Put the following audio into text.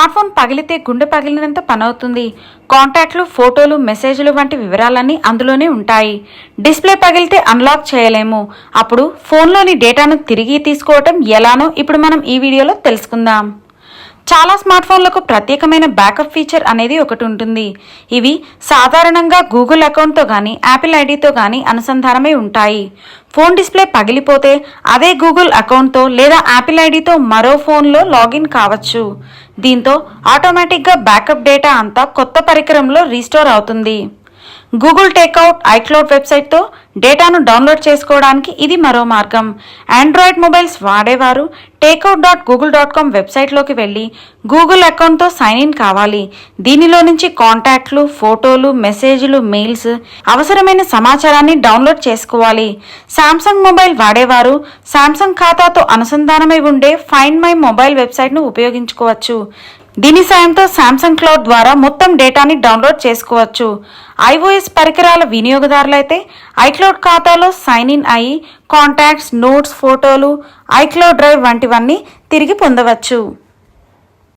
Smart phone పగిలితే గుండె పగిలినంత పనవుతుంది. కాంటాక్ట్లు ఫోటోలు మెసేజ్లు వంటి వివరాలన్నీ అందులోనే ఉంటాయి. డిస్ప్లే పగిలితే అన్లాక్ చేయలేము. అప్పుడు ఫోన్లోని డేటాను తిరిగి తీసుకోవటం ఎలానో ఇప్పుడు మనం ఈ వీడియోలో తెలుసుకుందాం. చాలా స్మార్ట్ ఫోన్లకు ప్రత్యేకమైన బ్యాకప్ ఫీచర్ అనేది ఒకటి ఉంటుంది. ఇవి సాధారణంగా గూగుల్ అకౌంట్తో కానీ యాపిల్ ఐడితో కానీ అనుసంధానమై ఉంటాయి. ఫోన్ డిస్ప్లే పగిలిపోతే అదే గూగుల్ అకౌంట్తో లేదా యాపిల్ ఐడితో మరో ఫోన్లో లాగిన్ కావచ్చు. దీంతో ఆటోమేటిక్గా బ్యాకప్ డేటా అంతా కొత్త పరికరంలో రీస్టోర్ అవుతుంది. గూగుల్ టేక్అవుట్ ఐక్లౌడ్ వెబ్సైట్తో డేటాను డౌన్లోడ్ చేసుకోవడానికి ఇది మరో మార్గం. ఆండ్రాయిడ్ మొబైల్స్ వాడేవారు. Takeout dot Google dot com వెబ్సైట్లోకి వెళ్ళి గూగుల్ అకౌంట్తో సైన్ ఇన్ కావాలి. దీనిలో నుంచి కాంటాక్ట్లు ఫోటోలు మెసేజ్లు మెయిల్స్ అవసరమైన సమాచారాన్ని డౌన్లోడ్ చేసుకోవాలి. శాంసంగ్ మొబైల్ వాడేవారు. శాంసంగ్ ఖాతాతో అనుసంధానమై ఉండే ఫైండ్ మై మొబైల్ వెబ్సైట్ను ఉపయోగించుకోవచ్చు. దీని సాయంతో శాంసంగ్ క్లౌడ్ ద్వారా మొత్తం డేటాని డౌన్లోడ్ చేసుకోవచ్చు. ఐఓఎస్ పరికరాల వినియోగదారులైతే ఐక్లౌడ్ ఖాతాలో సైన్ ఇన్ అయి కాంటాక్ట్స్ నోట్స్ ఫోటోలు ఐక్లౌడ్ డ్రైవ్ వంటివన్నీ తిరిగి పొందవచ్చు.